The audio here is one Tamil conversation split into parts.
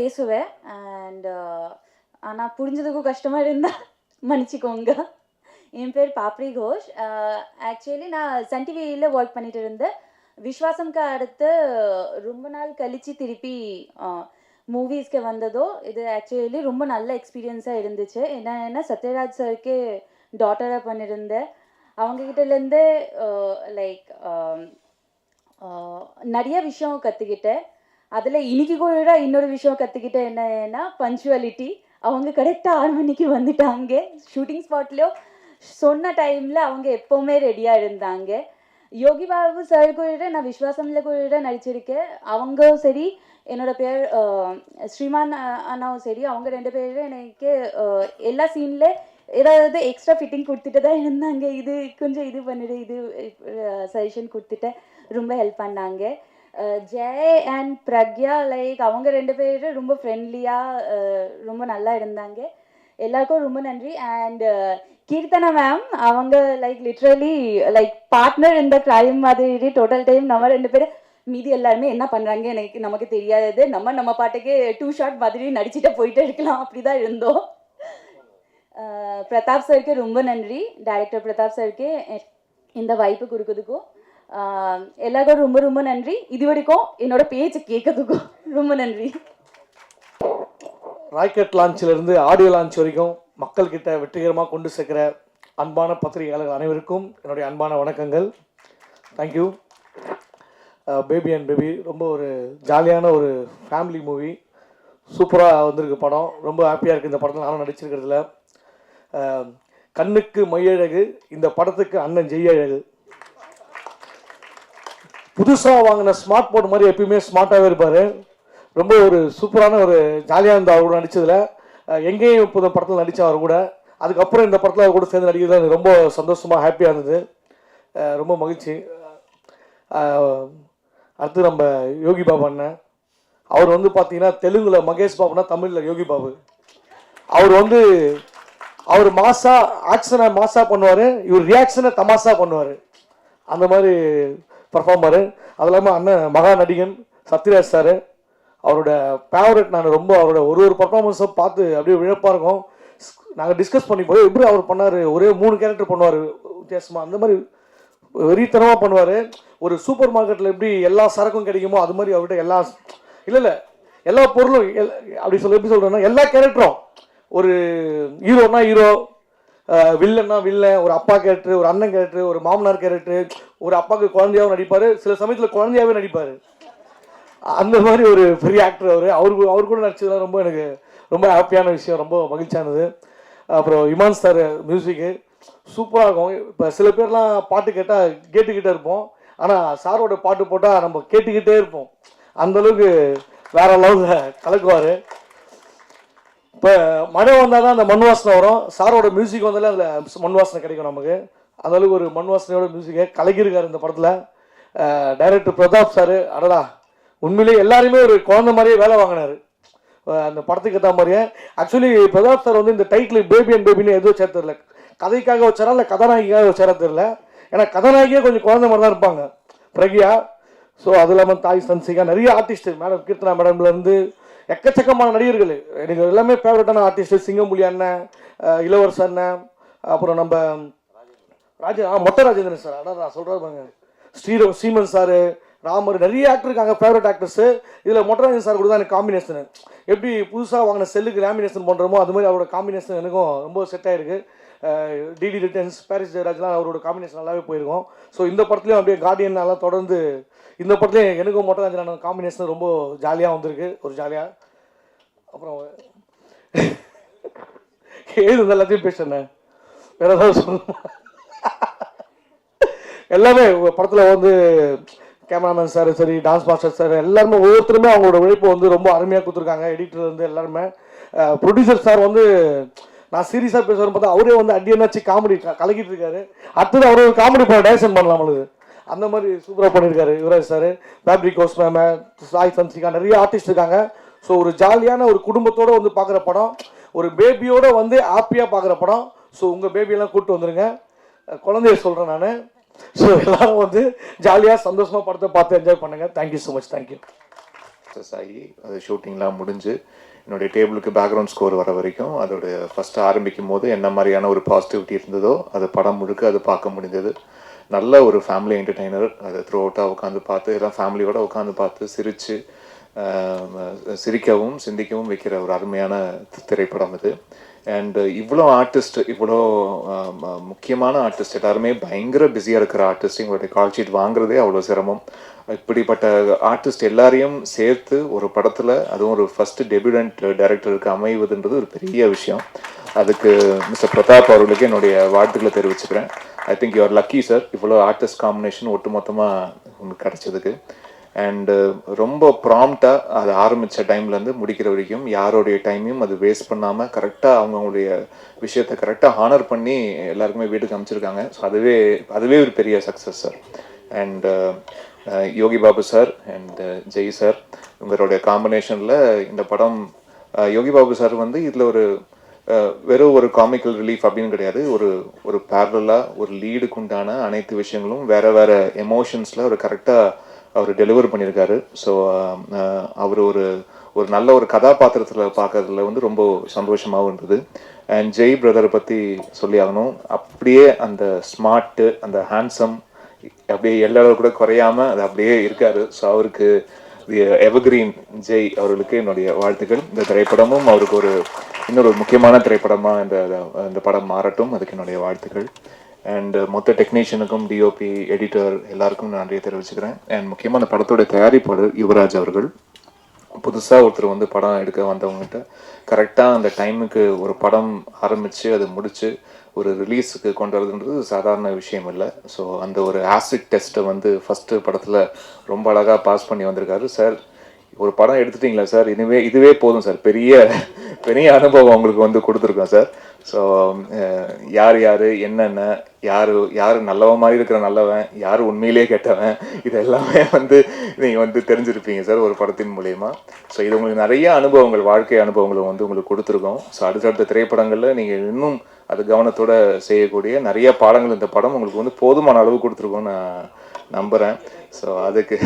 பேசுவேன். அண்ட் uh, ஆனால் புரிஞ்சதுக்கும் கஷ்டமாக இருந்தால் மன்னிச்சிக்கோங்க. என் பேர் பாப்ரி கோஷ். Uh, ஆக்சுவலி நான் சன் டிவியில் ஒர்க் பண்ணிட்டு இருந்தேன். விஸ்வாசம்க்கு அடுத்து ரொம்ப நாள் கழித்து திருப்பி uh, மூவிஸ்க்கு வந்ததோ இது ஆக்சுவலி ரொம்ப நல்ல எக்ஸ்பீரியன்ஸாக இருந்துச்சு. என்னென்னா சத்யராஜ் சருக்கு டாட்டராக பண்ணியிருந்தேன் அவங்கக்கிட்டலேருந்து லைக் um, நிறைய விஷயம் கற்றுக்கிட்டேன் அதில் இன்னைக்கு கூட இன்னொரு விஷயம் கற்றுக்கிட்டேன் என்னன்னா பஞ்சுவாலிட்டி அவங்க கரெக்டாக ஆறு மணிக்கு வந்துட்டாங்க. ஷூட்டிங் ஸ்பாட்லேயோ சொன்ன டைமில் அவங்க எப்போவுமே ரெடியாக இருந்தாங்க. யோகி பாபு சார் கூட நான் விஸ்வாசமில் கூட நடிச்சிருக்கேன். அவங்க சரி என்னோட பேர் ஸ்ரீமான் அண்ணாவும் சரி அவங்க ரெண்டு பேரும் எனக்கு எல்லா சீனில் ஏதாவது எக்ஸ்ட்ரா ஃபிட்டிங் கொடுத்துட்டு தான் இருந்தாங்க. இது கொஞ்சம் இது பண்ணிடு இது சஜஷன் கொடுத்துட்டு ரொம்ப ஹெல்ப் பண்ணாங்க. ஜெய் அண்ட் பிரக்யா லைக் அவங்க ரெண்டு பேரும் ரொம்ப ஃப்ரெண்ட்லியாக ரொம்ப நல்லா இருந்தாங்க. எல்லாருக்கும் ரொம்ப நன்றி. அண்ட் கீர்த்தனா மேம் அவங்க லைக் லிட்ரலி லைக் பார்ட்னர் இந்த கிரைம் மாதிரி டோட்டல் டைம் நம்ம ரெண்டு பேரும் மீதி எல்லாருமே என்ன பண்ணுறாங்க எனக்கு நமக்கு தெரியாது. நம்ம நம்ம பாட்டுக்கு டூ ஷார்ட் மாதிரி நடிச்சுட்டு போயிட்டு இருக்கலாம். அப்படி தான் இருந்தோம் பிரதாப் சருக்கு ரொம்ப நன்றி. டைரக்டர் பிரதாப் சருக்கு இந்த வாய்ப்பு கொடுக்குறதுக்கும். எல்லாருக்கும் ரொம்ப ரொம்ப நன்றி. இது வரைக்கும் என்னோட பேச்சு கேட்கறதுக்கும் ரொம்ப நன்றி. ராக்கெட் லான்ச்சில் இருந்து ஆடியோ லான்ச் வரைக்கும் மக்கள்கிட்ட வெற்றிகரமாக கொண்டு சேர்க்கிற அன்பான பத்திரிகையாளர்கள் அனைவருக்கும் என்னுடைய அன்பான வணக்கங்கள். தேங்க்யூ பேபி அண்ட் பேபி ரொம்ப ஒரு ஜாலியான ஒரு ஃபேமிலி மூவி சூப்பராக வந்திருக்கு படம். ரொம்ப ஹாப்பியாக இருக்குது இந்த படத்தில். நானும் நடிச்சிருக்கிறதுல. கண்ணுக்கு மையழகு இந்த படத்துக்கு அண்ணன் ஜெய்யழகு புதுசாக வாங்கின ஸ்மார்ட் போர்ட் மாதிரி எப்பயுமே ஸ்மார்ட்டாகவே இருப்பார். ரொம்ப ஒரு சூப்பரான ஒரு ஜாலியாக இருந்தால் அவர் கூட நடித்ததில் எங்கேயும் இப்போ படத்தில் நடித்தா அவர் கூட. அதுக்கப்புறம் இந்த படத்தில் அவர் கூட சேர்ந்து நடிக்கிறது எனக்கு ரொம்ப சந்தோஷமாக ஹாப்பியாக இருந்தது. ரொம்ப மகிழ்ச்சி. அடுத்து நம்ம யோகி பாபு அண்ணன். அவர் வந்து பார்த்தீங்கன்னா தெலுங்கில் மகேஷ் பாபுனா தமிழில் யோகி பாபு. அவர் வந்து அவர் மாசா ஆக்ஷனை மாசா பண்ணுவார். இவர் ரியாக்ஷனை தமாசா பண்ணுவார். அந்த மாதிரி பர்ஃபார்மரு அது இல்லாமல் அண்ணன் மகா நடிகன் சத்யராஜ் சார் அவரோட ஃபேவரட் நான் ரொம்ப அவரோட ஒரு ஒரு பர்ஃபார்மன்ஸும் பார்த்து அப்படியே விழப்பாக இருக்கும். நாங்கள் டிஸ்கஸ் பண்ணி போய் எப்படி அவர் பண்ணார்? ஒரே மூணு கேரக்டர் பண்ணுவார் வித்தியாசமாக அந்த மாதிரி வெறித்தனமாக பண்ணுவார். ஒரு சூப்பர் மார்க்கெட்டில் எப்படி எல்லா சரக்கும் கிடைக்குமோ அது மாதிரி அவர்கிட்ட எல்லா இல்லை இல்லை. எல்லா பொருளும் எல்- அப்படி சொல்ல எப்படி சொல்கிறேன்னா எல்லா கேரக்டரும் ஒரு ஹீரோனா ஹீரோ வில்லன்னா வில்லன் ஒரு அப்பா கேரக்டர் ஒரு அண்ணன் கேரக்டர் ஒரு மாமனார் கேரக்டர் ஒரு அப்பாவுக்கு குழந்தையாவும் நடிப்பார் சில சமயத்தில் குழந்தையாவே நடிப்பார். அந்த மாதிரி ஒரு பெரிய ஆக்டர் அவர். அவருக்கு அவர் கூட நடிச்சதுலாம் ரொம்ப எனக்கு ரொம்ப ஹாப்பியான விஷயம் ரொம்ப மகிழ்ச்சியானது. அப்புறம் இமான் சார் மியூசிக்கு சூப்பராக இருக்கும். இப்போ சில பேர்லாம் பாட்டு கேட்டால் கேட்டுக்கிட்டே இருப்போம். ஆனால் சாரோட பாட்டு போட்டால் நம்ம கேட்டுக்கிட்டே இருப்போம். அந்த அளவுக்கு வேற லெவலில் கலக்குவார். இப்போ மழை வந்தால் தான் அந்த மண் வாசனை வரும். சாரோட மியூசிக் வந்தாலே அதில் மண் வாசனை கிடைக்கும் நமக்கு. அதளவுக்கு ஒரு மண் வாசனையோட மியூசிக்கை கலக்கியிருக்காரு இந்த படத்தில். டைரக்டர் பிரதாப் சார் அடடா. உண்மையிலேயே எல்லாருமே ஒரு குழந்தை மாதிரியே வேலை வாங்கினாரு. அந்த படத்துக்கு ஏற்ற மாதிரியே. ஆக்சுவலி பிரதாப் சார் வந்து இந்த டைட்டில் பேபி அண்ட் பேபின்னு எதுவும் வச்சா தெரியல. கதைக்காக வச்சாரா இல்லை கதாநாயகிக்காக வச்சாரா தெரியல. ஏன்னா கதாநாயகியே கொஞ்சம் குழந்த மாதிரி தான் இருப்பாங்க. பிரகியா. ஸோ அது இல்லாமல் தாய் சன்சிகா நிறைய ஆர்டிஸ்ட் மேடம் கீர்த்தனா மேடம்லேருந்து எக்கச்சக்கமான நடிகர்கள். எனக்கு எல்லாமே ஃபேவரட்டான ஆர்டிஸ்ட் சிங்கம்புலி அண்ணன் அஹ் இளவரசர் அண்ணன் அப்புறம் நம்ம ராஜ ஆ மொத்த ராஜேந்திரன் சார் அதான் நான் சொல்கிறேன் பாருங்க. ஸ்ரீரோ சீமன் சார் ராமர் நிறைய ஆக்டர் இருக்காங்க ஃபேவரட் ஆக்டர்ஸு இதில் மொட்டராஜன் சார் கூட தான் எனக்கு காம்பினேஷன் எப்படி புதுசாக வாங்கின செல்லுக்கு லேமினேஷன் பண்ணுறோமோ அது மாதிரி அவரோட காம்பினேஷன் எனக்கும் ரொம்ப செட் ஆயிருக்கு. டிடி ரிட்டர்ன்ஸ் பாரிஸ் ஜெயராஜ்லாம் அவரோட காம்பினேஷன் நல்லாவே போயிருக்கும். ஸோ இந்த படத்துலையும் அப்படியே கார்டியன் நல்லா தொடர்ந்து இந்த படத்துலையும் எனக்கும் மொட்டை தான் காம்பினேஷன் ரொம்ப ஜாலியாக வந்திருக்கு ஒரு ஜாலியாக அப்புறம் ஏது எல்லாத்தையும் பேசுனேன் வேற ஏதாவது சொல்லணுமா? எல்லாமே படத்தில் வந்து கேமராமேன் சார் சரி டான்ஸ் மாஸ்டர் சார் எல்லாருமே ஒவ்வொருத்தருமே அவங்களோட உழைப்பு வந்து ரொம்ப அருமையாக கொடுத்துருக்காங்க எடிட்டர் வந்து எல்லாருமே. ப்ரொடியூசர் சார் வந்து நான் சீரியஸாக பேசுகிறேன் பார்த்தா அவரே வந்து அடியனாச்சு காமெடி கலக்கிட்டு இருக்காரு அடுத்தது அவர் ஒரு காமெடி பண்ண டைரக்ஷன் பண்ணலாம் அவளுக்கு அந்த மாதிரி சூப்பராக பண்ணியிருக்காரு யுவராஜ் சார் ஃபேப்ரிக் கோஸ் மேம் சாய் சந்திரிகா நிறைய ஆர்டிஸ்ட் இருக்காங்க. ஸோ ஒரு ஜாலியான ஒரு குடும்பத்தோடு வந்து பார்க்குற படம். ஒரு பேபியோட வந்து ஹாப்பியாக பார்க்குற படம். ஸோ உங்கள் பேபியெல்லாம் கூப்பிட்டு வந்துடுங்க குழந்தைய சொல்கிறேன் நான். ஸோ எல்லோரும் வந்து ஜாலியாக சந்தோஷமாக படத்தை பார்த்து என்ஜாய் பண்ணுங்கள் thank you so much thank you success ஆகி அது ஷூட்டிங்லாம் முடிஞ்சு என்னுடைய டேபிளுக்கு பேக்ரவுண்ட் ஸ்கோர் வர வரைக்கும் அதோட ஃபஸ்ட்டு ஆரம்பிக்கும் போது என்ன மாதிரியான ஒரு பாசிட்டிவிட்டி இருந்ததோ அது படம் முழுக்க அது பார்க்க முடிஞ்சது நல்ல ஒரு ஃபேமிலி என்டர்டெய்னர் அதை த்ரூ அவுட்டாக உட்காந்து பார்த்து எல்லாம் ஃபேமிலியோட உட்காந்து பார்த்து சிரித்து சிரிக்கவும் சிந்திக்கவும் வைக்கிற ஒரு அருமையான திரைப்படம் இது. அண்ட் இவ்வளோ ஆர்டிஸ்ட் இவ்வளோ முக்கியமான ஆர்டிஸ்ட் எல்லாருமே பயங்கர பிஸியாக இருக்கிற ஆர்டிஸ்ட் எங்களுடைய கால் ஷீட் வாங்குறதே அவ்வளோ சிரமம். இப்படிப்பட்ட ஆர்டிஸ்ட் எல்லாரையும் சேர்த்து ஒரு படத்தில் அதுவும் ஒரு ஃபஸ்ட்டு டெபியூடன்ட் டைரக்டருக்கு அமைவதுன்றது ஒரு பெரிய விஷயம். அதுக்கு மிஸ்டர் பிரதாப் அவர்களுக்கு என்னுடைய வாழ்த்துக்களை தெரிவிச்சுக்கிறேன். I think you are lucky sir இவ்வளோ ஆர்டிஸ்ட் காம்பினேஷன் ஒட்டுமொத்தமாக உங்களுக்கு கிடச்சதுக்கு. அண்டு uh, ரொம்ப ப்ராம்ப்டாக அது ஆரம்பித்த டைம்லேருந்து முடிக்கிற வரைக்கும் யாரோடைய டைமையும் அது வேஸ்ட் பண்ணாமல் கரெக்டாக அவங்களுடைய விஷயத்தை கரெக்டாக ஹானர் பண்ணி எல்லாருக்குமே வீட்டுக்கு அமைச்சிருக்காங்க ஸோ அதுவே அதுவே ஒரு பெரிய success sir and Yogi Babu sir and uh, Jai sir இவங்களுடைய காம்பினேஷனில் இந்த படம் uh, யோகி பாபு சார் வந்து இதில் ஒரு வெறும் ஒரு காமிக்கல் ரிலீஃப் அப்படின்னு கிடையாது. ஒரு ஒரு பேரலாக ஒரு லீடுக்குண்டான அனைத்து விஷயங்களும் வேறு வேறு எமோஷன்ஸில் ஒரு கரெக்டாக அவர் டெலிவர் பண்ணியிருக்காரு ஸோ um, uh, அவர் ஒரு ஒரு நல்ல ஒரு கதாபாத்திரத்தில் பார்க்கறதுல வந்து ரொம்ப சந்தோஷமாகவும் இருந்தது. அண்ட் ஜெய் பிரதரை பற்றி சொல்லி ஆகணும். அப்படியே அந்த ஸ்மார்ட்டு அந்த ஹேண்ட்ஸம் அப்படியே எல்லாரும் கூட குறையாம அது அப்படியே இருக்காரு. ஸோ அவருக்கு எவர்கிரீன் ஜெய் அவர்களுக்கு என்னுடைய வாழ்த்துக்கள். இந்த திரைப்படமும் அவருக்கு ஒரு இன்னொரு முக்கியமான திரைப்படமாக இந்த இந்த படம் மாறட்டும். அதுக்கு என்னுடைய வாழ்த்துக்கள். அண்ட் uh, மொத்த டெக்னீஷியனுக்கும் டிஓபி எடிட்டர் எல்லாருக்கும் நான் நன்றியை தெரிவிச்சுக்கிறேன். அண்ட் முக்கியமாக அந்த படத்தோட தயாரிப்பாளர் யுவராஜ் அவர்கள். புதுசாக ஒருத்தர் வந்து படம் எடுக்க வந்தவங்ககிட்ட கரெக்டாக அந்த டைமுக்கு ஒரு படம் ஆரம்பித்து அதை முடித்து ஒரு ரிலீஸுக்கு கொண்டு வரதுன்றது சாதாரண விஷயம் இல்லை. ஸோ அந்த ஒரு ஆசிட் டெஸ்ட்டை வந்து ஃபஸ்ட்டு படத்தில் ரொம்ப அழகாக பாஸ் பண்ணி வந்திருக்காரு. சார் ஒரு படம் எடுத்துட்டீங்களா சார் இதுவே இதுவே போதும் சார் பெரிய பெரிய அனுபவம் உங்களுக்கு வந்து கொடுத்துருக்கோம் சார் ஸோ யார் யார் என்னென்ன யார் யார் நல்லவன் மாதிரி இருக்கிற நல்லவன் யார் உண்மையிலேயே கெட்டவன் இது எல்லாமே வந்து நீங்கள் வந்து தெரிஞ்சிருப்பீங்க சார் ஒரு படத்தின் மூலயமா. ஸோ இது உங்களுக்கு நிறைய அனுபவங்கள் வாழ்க்கை அனுபவங்களும் வந்து உங்களுக்கு கொடுத்துருக்கோம். ஸோ அடுத்தடுத்த திரைப்படங்களில் நீங்கள் இன்னும் அது கவனத்தோட செய்யக்கூடிய நிறைய பாடங்கள் இந்த படம் உங்களுக்கு வந்து போதுமான அளவு கொடுத்துருக்கோன்னு நான் நம்புகிறேன் ஸோ அதுக்கு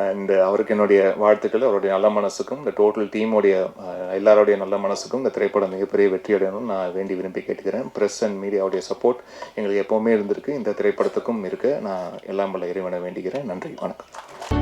அண்ட் uh, அவருக்கு என்னுடைய வாழ்த்துக்கள் அவருடைய நல்ல மனசுக்கும் இந்த டோட்டல் டீமுடைய uh, எல்லாருடைய நல்ல மனசுக்கும் இந்த திரைப்படம் மிகப்பெரிய வெற்றி அடையணும்னு நான் வேண்டி விரும்பி கேட்டுக்கிறேன். ப்ரெஸ் அண்ட் மீடியாவுடைய சப்போர்ட் எங்களுக்கு எப்போவுமே இருந்திருக்கு. இந்த திரைப்படத்துக்கும் இருக்கு. நான் எல்லாம் வல்ல இறைவனை வேண்டிக்கிறேன் நன்றி. வணக்கம்.